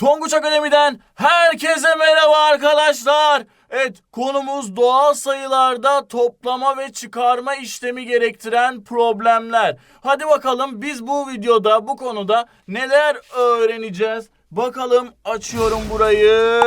Tonguç Akademi'den herkese merhaba arkadaşlar. Evet konumuz doğal sayılarda toplama ve çıkarma işlemi gerektiren problemler. Hadi bakalım biz bu videoda bu konuda neler öğreneceğiz? Bakalım açıyorum burayı.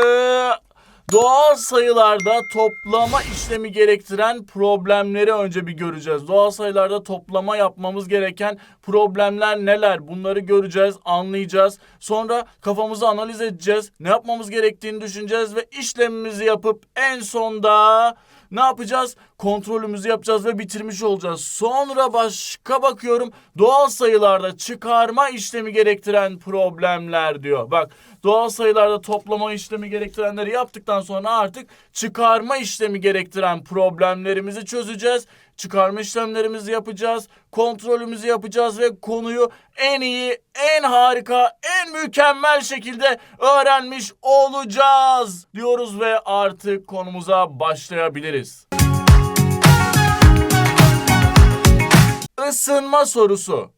Doğal sayılarda toplama işlemi gerektiren problemleri önce bir göreceğiz. Doğal sayılarda toplama yapmamız gereken problemler neler? Bunları göreceğiz, anlayacağız. Sonra kafamızı analiz edeceğiz. Ne yapmamız gerektiğini düşüneceğiz ve işlemimizi yapıp en sonda ne yapacağız? Kontrolümüzü yapacağız ve bitirmiş olacağız. Sonra başka bakıyorum doğal sayılarda çıkarma işlemi gerektiren problemler diyor. Bak doğal sayılarda toplama işlemi gerektirenleri yaptıktan sonra artık çıkarma işlemi gerektiren problemlerimizi çözeceğiz. Çıkarma işlemlerimizi yapacağız, kontrolümüzü yapacağız ve konuyu en iyi, en harika, en mükemmel şekilde öğrenmiş olacağız diyoruz ve artık konumuza başlayabiliriz. Isınma sorusu.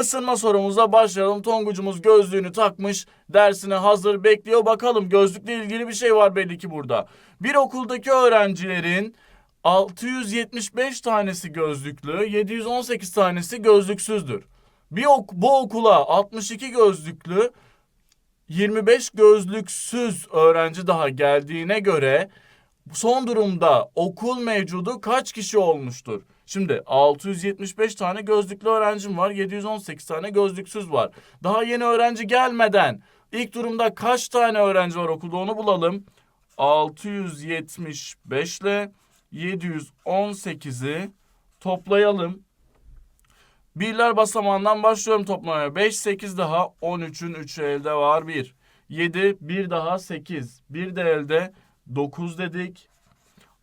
Isınma sorumuza başlayalım. Tongucumuz gözlüğünü takmış, dersine hazır bekliyor. Bakalım gözlükle ilgili bir şey var belli ki burada. Bir okuldaki öğrencilerin 675 tanesi gözlüklü, 718 tanesi gözlüksüzdür. Bir ok bu okula 62 gözlüklü, 25 gözlüksüz öğrenci daha geldiğine göre son durumda okul mevcudu kaç kişi olmuştur? Şimdi 675 tane gözlüklü öğrencim var, 718 tane gözlüksüz var. Daha yeni öğrenci gelmeden ilk durumda kaç tane öğrenci var okulda onu bulalım. 675 ile 718'i toplayalım. Birler basamağından başlıyorum toplamaya. 5, 8 daha 13'ün 3'ü elde var 1. 7, 1 daha 8. 1 de elde 9 dedik.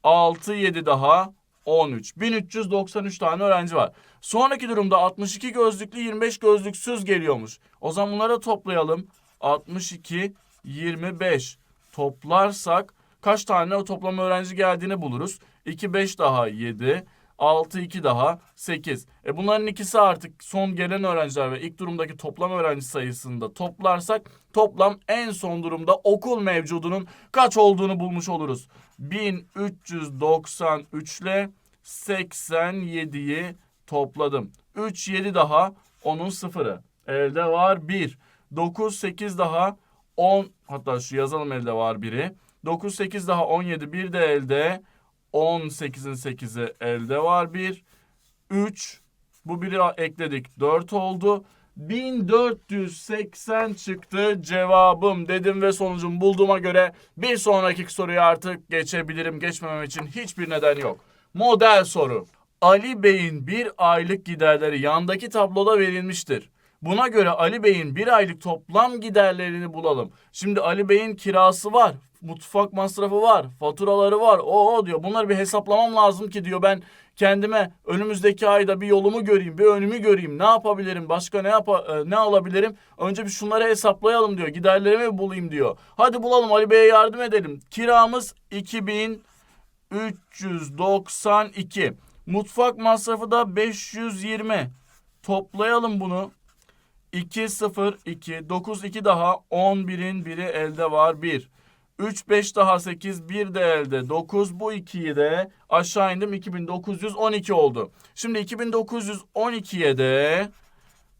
6, 7 daha 13. 1393 tane öğrenci var. Sonraki durumda 62 gözlüklü 25 gözlüksüz geliyormuş. O zaman bunları toplayalım. 62, 25 toplarsak kaç tane o toplam öğrenci geldiğini buluruz. 2, 5 daha 7. 6, 2 daha 8. E bunların ikisi artık son gelen öğrenciler ve ilk durumdaki toplam öğrenci sayısını da toplarsak toplam en son durumda okul mevcudunun kaç olduğunu bulmuş oluruz. 1393 ile 87'yi topladım. 3, 7 daha onun sıfırı. Elde var 1. 9, 8 daha 10 hatta şu yazalım elde var biri. 9, 8 daha 17 bir de elde 18'in 8'i elde var 1. 3 bu biri ekledik 4 oldu. 1480 çıktı cevabım dedim ve sonucumu bulduğuma göre bir sonraki soruya artık geçebilirim. Geçmemem için hiçbir neden yok. Model soru. Ali Bey'in bir aylık giderleri yandaki tabloda verilmiştir. Buna göre Ali Bey'in bir aylık toplam giderlerini bulalım. Şimdi Ali Bey'in kirası var, mutfak masrafı var, faturaları var. O diyor. Bunları bir hesaplamam lazım ki diyor ben kendime önümüzdeki ayda bir yolumu göreyim, bir önümü göreyim. Ne yapabilirim? Başka ne yap ne alabilirim? Önce bir şunları hesaplayalım diyor. Giderlerimi bulayım diyor. Hadi bulalım Ali Bey'e yardım edelim. Kiramız 2392. Mutfak masrafı da 520. Toplayalım bunu. 2 0 2 9 2 daha 11'in biri elde var 1. 3 5 daha 8 1 de elde 9 bu 2'yi de aşağı indim 2912 oldu. Şimdi 2912'ye de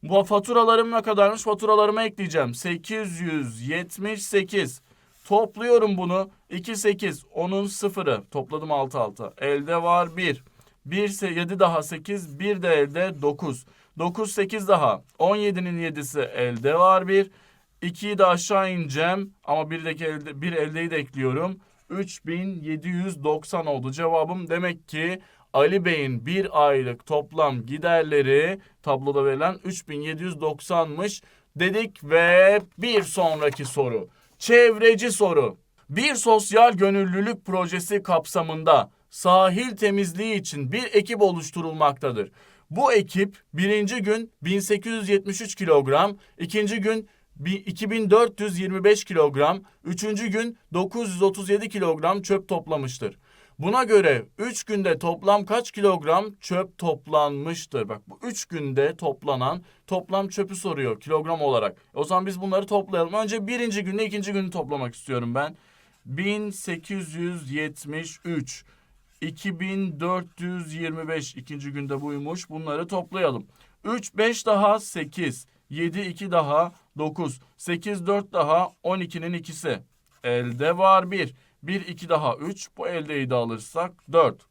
bu faturalarım ne kadarmış faturalarımı ekleyeceğim. 878 topluyorum bunu 2 8 onun sıfırı topladım 6 6 elde var 1. 1 7 daha 8 1 de elde 9. 9 8 daha 17'nin 7'si elde var 1. 2'yi de aşağı ineceğim ama birdeki elde, bir eldeyi de ekliyorum. 3790 oldu cevabım. Demek ki Ali Bey'in bir aylık toplam giderleri tabloda verilen 3790'mış dedik ve bir sonraki soru. Çevreci soru. Bir sosyal gönüllülük projesi kapsamında sahil temizliği için bir ekip oluşturulmaktadır. Bu ekip birinci gün 1873 kilogram, ikinci gün 2425 kilogram, üçüncü gün 937 kilogram çöp toplamıştır. Buna göre 3 günde toplam kaç kilogram çöp toplanmıştır? Bak bu 3 günde toplanan toplam çöpü soruyor kilogram olarak. O zaman biz bunları toplayalım. Önce birinci günle ikinci günü toplamak istiyorum ben. 1873 2425 ikinci günde buymuş. Bunları toplayalım. 3 5 daha 8. 7 2 daha 9. 8 4 daha 12'nin ikisi. Elde var 1. 1 2 daha 3. Bu eldeyi de alırsak 4.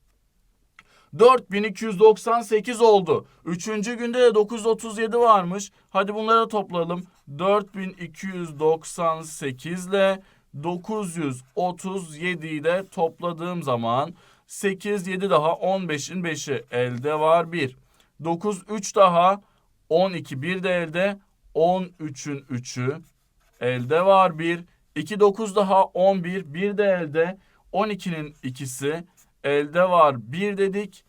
4298 oldu. Üçüncü günde de 937 varmış. Hadi bunları da toplayalım. 4298 ile 937'yi de topladığım zaman 8 7 daha 15'in 5'i elde var 1. 9 3 daha 12 1 de elde 13'ün 3'ü elde var 1. 2 9 daha 11 1 de elde 12'nin ikisi elde var 1 dedik.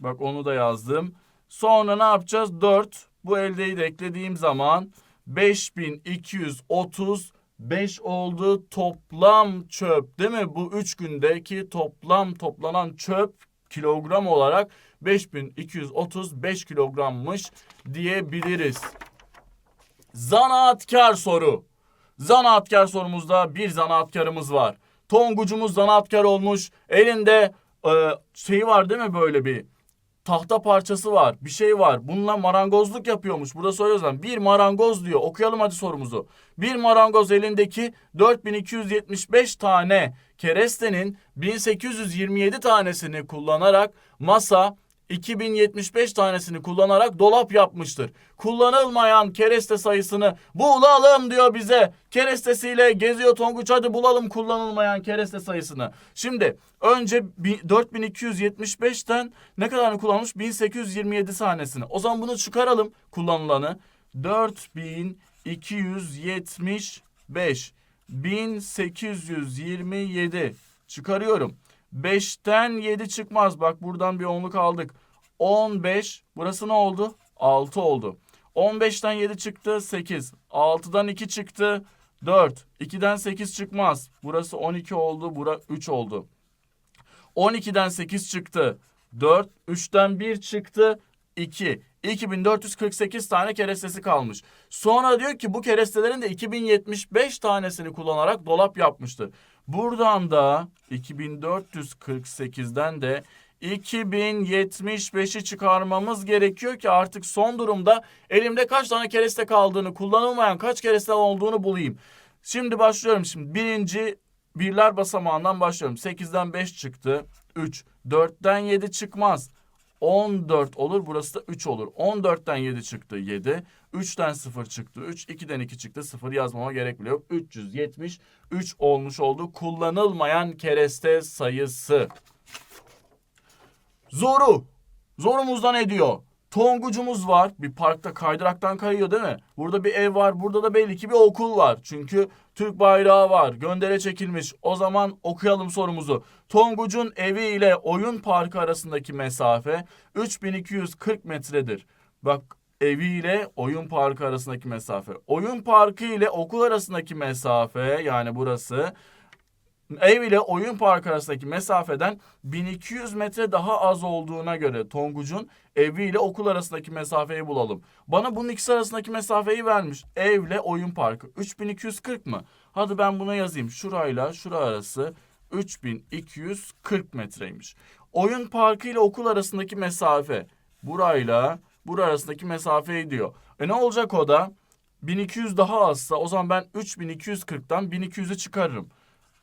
Bak onu da yazdım. Sonra ne yapacağız? 4. Bu eldeyi de eklediğim zaman 5235 oldu toplam çöp değil mi? Bu 3 gündeki toplam toplanan çöp kilogram olarak 5235 kilogrammış diyebiliriz. Zanaatkar soru. Zanaatkar sorumuzda bir zanaatkarımız var. Tongucumuz zanaatkar olmuş. Elinde e, şeyi var değil mi böyle bir tahta parçası var. Bir şey var. Bununla marangozluk yapıyormuş. Burada soruyor zaman. Bir marangoz diyor. Okuyalım hadi sorumuzu. Bir marangoz elindeki 4275 tane kerestenin 1827 tanesini kullanarak masa 2075 tanesini kullanarak dolap yapmıştır. Kullanılmayan kereste sayısını bulalım diyor bize. Kerestesiyle geziyor Tonguç hadi bulalım kullanılmayan kereste sayısını. Şimdi önce 4275'ten ne kadarını kullanmış? 1827 tanesini. O zaman bunu çıkaralım kullanılanı. 4275 1827 çıkarıyorum. 5'ten 7 çıkmaz. Bak buradan bir onluk aldık. 15. Burası ne oldu? 6 oldu. 15'ten 7 çıktı 8. 6'dan 2 çıktı 4. 2'den 8 çıkmaz. Burası 12 oldu. Bura 3 oldu. 12'den 8 çıktı 4. 3'ten 1 çıktı 2. 2448 tane kerestesi kalmış. Sonra diyor ki bu kerestelerin de 2075 tanesini kullanarak dolap yapmıştır. Buradan da 2448'den de 2075'i çıkarmamız gerekiyor ki artık son durumda elimde kaç tane kereste kaldığını, kullanılmayan kaç kereste olduğunu bulayım. Şimdi başlıyorum şimdi. Birinci birler basamağından başlıyorum. 8'den 5 çıktı. 3. 4'ten 7 çıkmaz. 14 olur. Burası da 3 olur. 14'ten 7 çıktı 7. 3'ten 0 çıktı 3. 2'den 2 çıktı 0 yazmama gerek bile yok. 373 olmuş oldu. Kullanılmayan kereste sayısı. Zoru. Zorumuzda ne diyor? Tongucumuz var. Bir parkta kaydıraktan kayıyor değil mi? Burada bir ev var. Burada da belli ki bir okul var. Çünkü Türk bayrağı var. Göndere çekilmiş. O zaman okuyalım sorumuzu. Tonguc'un evi ile oyun parkı arasındaki mesafe 3240 metredir. Bak evi ile oyun parkı arasındaki mesafe. Oyun parkı ile okul arasındaki mesafe yani burası ev ile oyun parkı arasındaki mesafeden 1200 metre daha az olduğuna göre Tonguç'un evi ile okul arasındaki mesafeyi bulalım. Bana bunun ikisi arasındaki mesafeyi vermiş. Evle oyun parkı. 3240 mı? Hadi ben buna yazayım. Şurayla şura arası 3240 metreymiş. Oyun parkı ile okul arasındaki mesafe. Burayla bura arasındaki mesafeyi diyor. E ne olacak o da? 1200 daha azsa o zaman ben 3240'tan 1200'ü çıkarırım.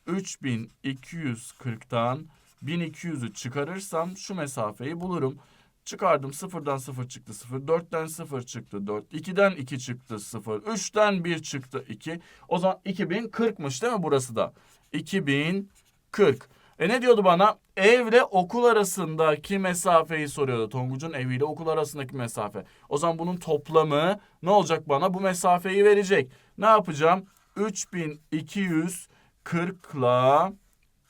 3240'tan 1200'ü çıkarırsam şu mesafeyi bulurum. Çıkardım sıfırdan sıfır çıktı sıfır. Dörtten sıfır çıktı dört. İkiden iki çıktı sıfır. Üçten bir çıktı iki. O zaman 2040'mış değil mi burası da? 2040. E ne diyordu bana? Evle okul arasındaki mesafeyi soruyordu. Tonguç'un eviyle okul arasındaki mesafe. O zaman bunun toplamı ne olacak bana? Bu mesafeyi verecek. Ne yapacağım? 3240 ile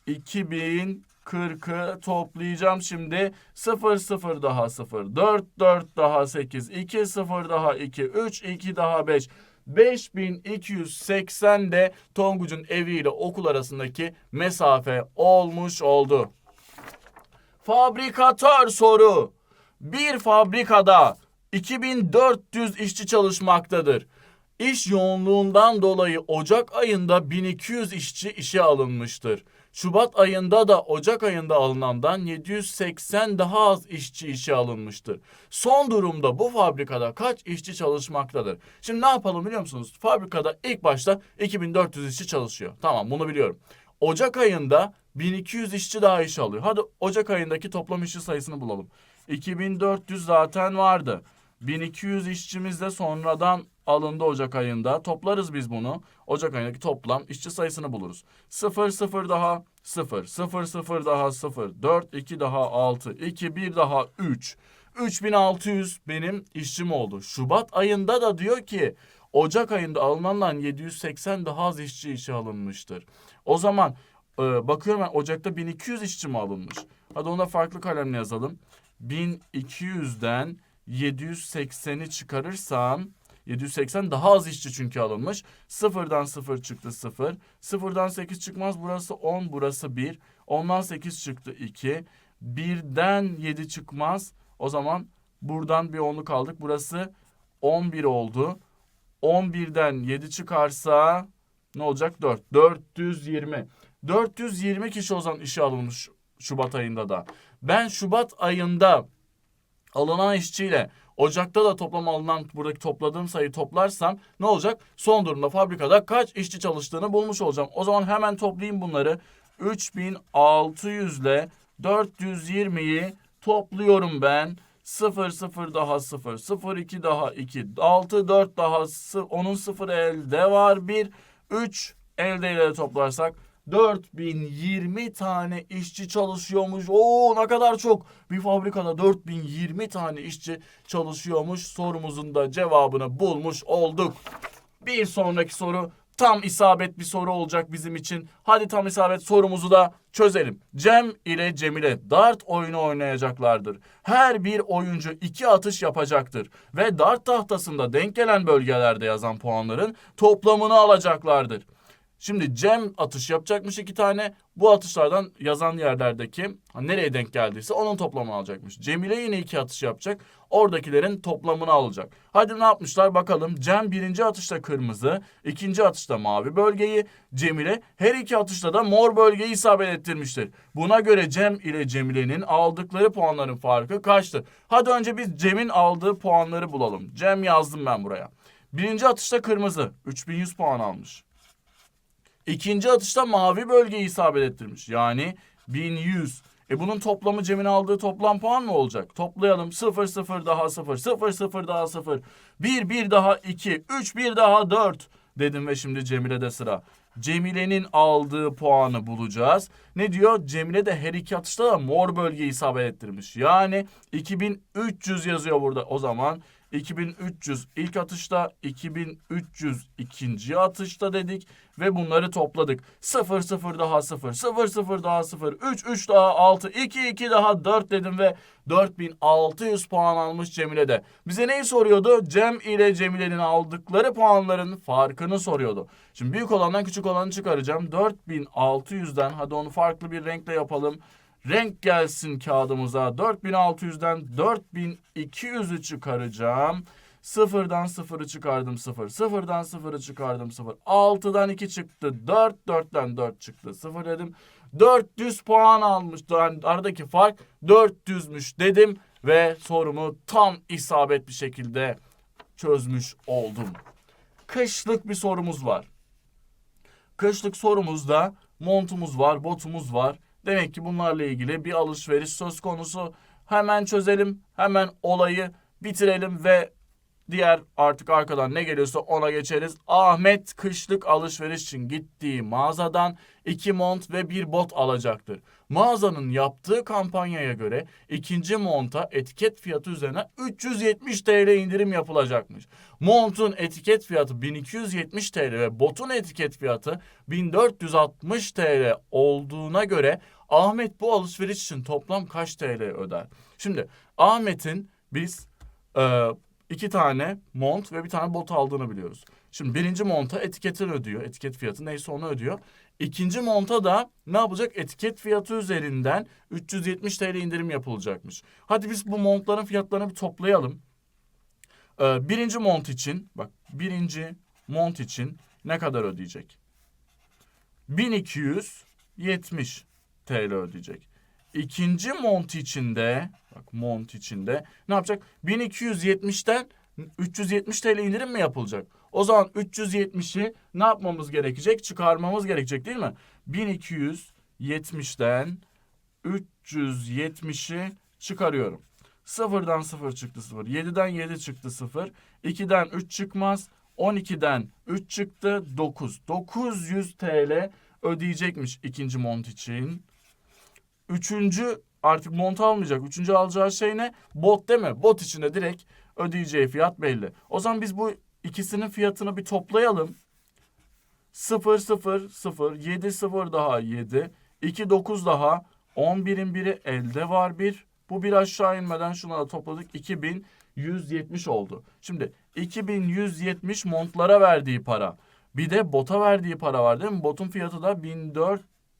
2040'ı toplayacağım şimdi. 0 0 daha 0. 4 4 daha 8. 2 0 daha 2. 3 2 daha 5. 5280 de Tonguç'un eviyle okul arasındaki mesafe olmuş oldu. Fabrikatör soru. Bir fabrikada 2400 işçi çalışmaktadır. İş yoğunluğundan dolayı Ocak ayında 1200 işçi işe alınmıştır. Şubat ayında da Ocak ayında alınandan 780 daha az işçi işe alınmıştır. Son durumda bu fabrikada kaç işçi çalışmaktadır? Şimdi ne yapalım biliyor musunuz? Fabrikada ilk başta 2400 işçi çalışıyor. Tamam bunu biliyorum. Ocak ayında 1200 işçi daha iş alıyor. Hadi Ocak ayındaki toplam işçi sayısını bulalım. 2400 zaten vardı. 1200 işçimiz de sonradan alındı Ocak ayında. Toplarız biz bunu. Ocak ayındaki toplam işçi sayısını buluruz. 0 0 daha 0 0 0 daha 0 4 2 daha 6 2 1 daha 3 3600 benim işçim oldu. Şubat ayında da diyor ki Ocak ayında alınandan 780 daha az işçi işe alınmıştır. O zaman e, bakıyorum ben Ocak'ta 1200 işçi mi alınmış? Hadi ona farklı kalemle yazalım. 1200'den 780'i çıkarırsam 780 daha az işçi çünkü alınmış. Sıfırdan sıfır çıktı sıfır. Sıfırdan 8 çıkmaz. Burası 10, burası 1. Ondan 8 çıktı 2. Birden 7 çıkmaz. O zaman buradan bir 10'luk kaldık. Burası 11 oldu. 11'den 7 çıkarsa ne olacak? 4. 420. 420 kişi o zaman işe alınmış Şubat ayında da. Ben Şubat ayında alınan işçiyle Ocak'ta da toplam alınan buradaki topladığım sayıyı toplarsam ne olacak? Son durumda fabrikada kaç işçi çalıştığını bulmuş olacağım. O zaman hemen toplayayım bunları. 3600 ile 420'yi topluyorum ben. 0 0 daha 0 0 2 daha 2 6 4 daha 0 onun 0 elde var 1 3 elde ile toplarsak 4020 tane işçi çalışıyormuş. Oo ne kadar çok. Bir fabrikada 4020 tane işçi çalışıyormuş. Sorumuzun da cevabını bulmuş olduk. Bir sonraki soru tam isabet bir soru olacak bizim için. Hadi tam isabet sorumuzu da çözelim. Cem ile Cemile dart oyunu oynayacaklardır. Her bir oyuncu iki atış yapacaktır. Ve dart tahtasında denk gelen bölgelerde yazan puanların toplamını alacaklardır. Şimdi Cem atış yapacakmış iki tane. Bu atışlardan yazan yerlerdeki ha, nereye denk geldiyse onun toplamını alacakmış. Cemile yine iki atış yapacak. Oradakilerin toplamını alacak. Hadi ne yapmışlar bakalım. Cem birinci atışta kırmızı, ikinci atışta mavi bölgeyi, Cemile her iki atışta da mor bölgeyi isabet ettirmiştir. Buna göre Cem ile Cemile'nin aldıkları puanların farkı kaçtır? Hadi önce biz Cem'in aldığı puanları bulalım. Cem yazdım ben buraya. Birinci atışta kırmızı 3100 puan almış. İkinci atışta mavi bölgeyi isabet ettirmiş. Yani 1100. E bunun toplamı Cem'in aldığı toplam puan mı olacak? Toplayalım. 0 0 daha 0 0 0 daha 0 1 1 daha 2 3 1 daha 4 dedim ve şimdi Cemile'de sıra. Cemile'nin aldığı puanı bulacağız. Ne diyor? Cemile de her iki atışta da mor bölgeyi isabet ettirmiş. Yani 2300 yazıyor burada. O zaman 2300 ilk atışta, 2300 ikinci atışta dedik ve bunları topladık. 0 0 daha 0, 0 0 daha 0, 3 3 daha 6, 2 2 daha 4 dedim ve 4600 puan almış Cemile de. Bize neyi soruyordu? Cem ile Cemile'nin aldıkları puanların farkını soruyordu. Şimdi büyük olandan küçük olanı çıkaracağım. 4600'den hadi onu farklı bir renkle yapalım. Renk gelsin kağıdımıza. 4600'den 4200'ü çıkaracağım. Sıfırdan sıfırı çıkardım sıfır. Sıfırdan sıfırı çıkardım sıfır. Altıdan iki çıktı. Dört. Dörtten dört çıktı. Sıfır dedim. 400 puan almış. Yani aradaki fark 400'müş dedim. Ve sorumu tam isabet bir şekilde çözmüş oldum. Kışlık bir sorumuz var. Kışlık sorumuzda montumuz var, botumuz var. Demek ki bunlarla ilgili bir alışveriş söz konusu. Hemen çözelim, hemen olayı bitirelim ve diğer artık arkadan ne geliyorsa ona geçeriz. Ahmet kışlık alışveriş için gittiği mağazadan iki mont ve bir bot alacaktır. Mağazanın yaptığı kampanyaya göre ikinci monta etiket fiyatı üzerine 370 TL indirim yapılacakmış. Montun etiket fiyatı 1270 TL ve botun etiket fiyatı 1460 TL olduğuna göre Ahmet bu alışveriş için toplam kaç TL öder? Şimdi Ahmet'in biz e, iki tane mont ve bir tane bot aldığını biliyoruz. Şimdi birinci monta etiketini ödüyor. Etiket fiyatı neyse onu ödüyor. İkinci monta da ne yapacak? Etiket fiyatı üzerinden 370 TL indirim yapılacakmış. Hadi biz bu montların fiyatlarını bir toplayalım. Ee, birinci mont için bak birinci mont için ne kadar ödeyecek? 1270 TL ödeyecek. İkinci mont içinde bak mont içinde ne yapacak? 1270'ten 370 TL indirim mi yapılacak? O zaman 370'i ne yapmamız gerekecek? Çıkarmamız gerekecek değil mi? 1270'den 370'i çıkarıyorum. Sıfırdan sıfır çıktı sıfır. 7'den 7 çıktı sıfır. 2'den 3 çıkmaz. 12'den 3 çıktı 9. 900 TL ödeyecekmiş ikinci mont için. Üçüncü artık mont almayacak. Üçüncü alacağı şey ne? Bot değil mi? Bot içinde direkt ödeyeceği fiyat belli. O zaman biz bu ikisinin fiyatını bir toplayalım. 0 0 0 7 0 daha 7 2 9 daha 11'in biri elde var bir. Bu bir aşağı inmeden şuna da topladık 2170 oldu. Şimdi 2170 montlara verdiği para. Bir de bota verdiği para var değil mi? Botun fiyatı da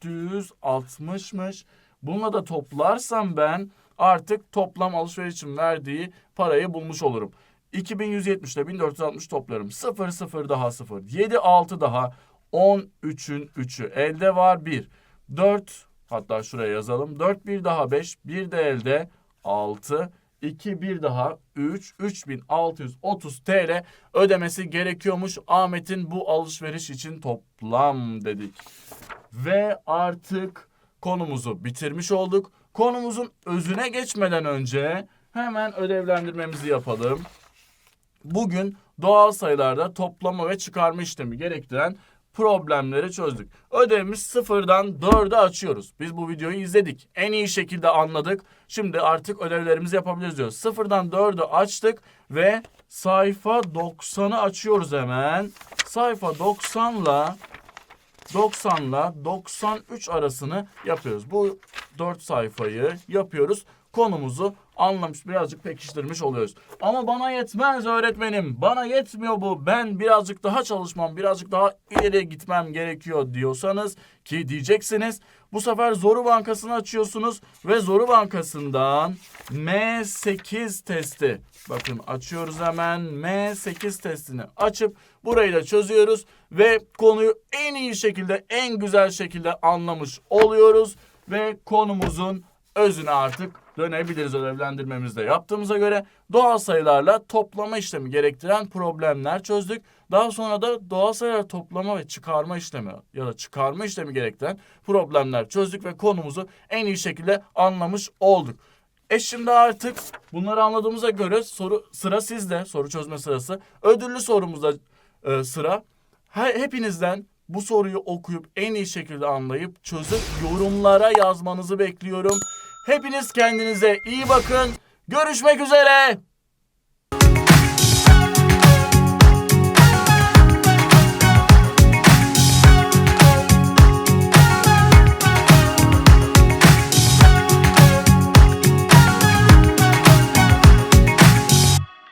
1460'mış. Bununla da toplarsam ben artık toplam alışveriş için verdiği parayı bulmuş olurum. 2170 ile 1460 toplarım. 0 0 daha 0. 7 6 daha 13'ün 3'ü. Elde var 1. 4 hatta şuraya yazalım. 4 bir daha 5. 1 de elde 6. 2 bir daha 3. 3630 TL ödemesi gerekiyormuş. Ahmet'in bu alışveriş için toplam dedik. Ve artık konumuzu bitirmiş olduk. Konumuzun özüne geçmeden önce hemen ödevlendirmemizi yapalım. Bugün doğal sayılarda toplama ve çıkarma işlemi gerektiren problemleri çözdük. Ödevimiz sıfırdan 4'e açıyoruz. Biz bu videoyu izledik. En iyi şekilde anladık. Şimdi artık ödevlerimizi yapabiliriz diyoruz. Sıfırdan 4'ü açtık ve sayfa 90'ı açıyoruz hemen. Sayfa 90 ile 90 ile 93 arasını yapıyoruz. Bu 4 sayfayı yapıyoruz. Konumuzu anlamış, birazcık pekiştirmiş oluyoruz. Ama bana yetmez öğretmenim. Bana yetmiyor bu. Ben birazcık daha çalışmam, birazcık daha ileri gitmem gerekiyor diyorsanız ki diyeceksiniz. Bu sefer Zoru Bankası'nı açıyorsunuz ve Zoru Bankası'ndan M8 testi. Bakın açıyoruz hemen M8 testini açıp burayı da çözüyoruz ve konuyu en iyi şekilde, en güzel şekilde anlamış oluyoruz ve konumuzun özüne artık dönebiliriz ödevlendirmemizde yaptığımıza göre doğal sayılarla toplama işlemi gerektiren problemler çözdük. Daha sonra da doğal sayılar toplama ve çıkarma işlemi ya da çıkarma işlemi gerektiren problemler çözdük ve konumuzu en iyi şekilde anlamış olduk. E şimdi artık bunları anladığımıza göre soru sıra sizde soru çözme sırası. Ödüllü sorumuzda e, sıra. He- hepinizden bu soruyu okuyup en iyi şekilde anlayıp çözüp yorumlara yazmanızı bekliyorum. Hepiniz kendinize iyi bakın. Görüşmek üzere.